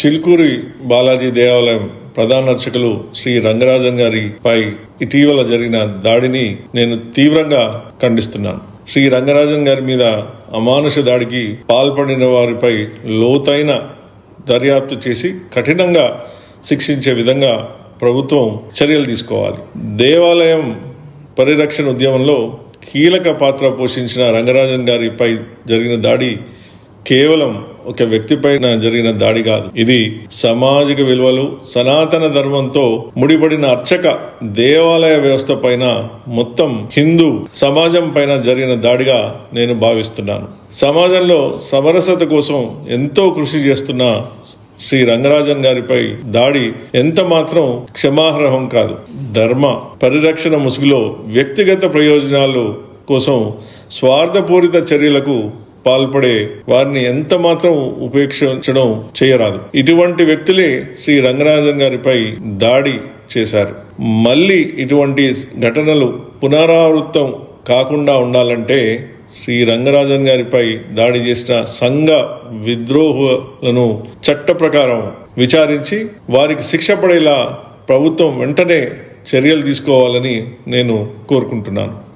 చిల్కూరి బాలాజీ దేవాలయం ప్రధాన అర్చకులు శ్రీ రంగరాజన్ గారిపై ఇటీవల జరిగిన దాడిని నేను తీవ్రంగా ఖండిస్తున్నాను. శ్రీ రంగరాజన్ గారి మీద అమానుష దాడికి పాల్పడిన వారిపై లోతైన దర్యాప్తు చేసి కఠినంగా శిక్షించే విధంగా ప్రభుత్వం చర్యలు తీసుకోవాలి. దేవాలయం పరిరక్షణ ఉద్యమంలో కీలక పాత్ర పోషించిన రంగరాజన్ గారిపై జరిగిన దాడి కేవలం ఒక వ్యక్తిపైన జరిగిన దాడి కాదు. ఇది సామాజిక విలువలు సనాతన ధర్మంతో ముడిపడిన అర్చక దేవాలయ వ్యవస్థ పైన మొత్తం హిందూ సమాజం పైన జరిగిన దాడిగా నేను భావిస్తున్నాను. సమాజంలో సమరసత కోసం ఎంతో కృషి చేస్తున్న శ్రీ రంగరాజన్ గారిపై దాడి ఎంత మాత్రం క్షమార్హం కాదు. ధర్మ పరిరక్షణ ముసుగులో వ్యక్తిగత ప్రయోజనాలు కోసం స్వార్థపూరిత చర్యలకు పాల్పడే వారిని ఎంత మాత్రం ఉపేక్షించడం చేయరాదు. ఇటువంటి వ్యక్తులే శ్రీ రంగరాజన్ గారిపై దాడి చేశారు. మళ్ళీ ఇటువంటి ఘటనలు పునరావృతం కాకుండా ఉండాలంటే శ్రీ రంగరాజన్ గారిపై దాడి చేసిన సంఘ విద్రోహులను చట్ట ప్రకారం విచారించి వారికి శిక్ష పడేలా ప్రభుత్వం వెంటనే చర్యలు తీసుకోవాలని నేను కోరుకుంటున్నాను.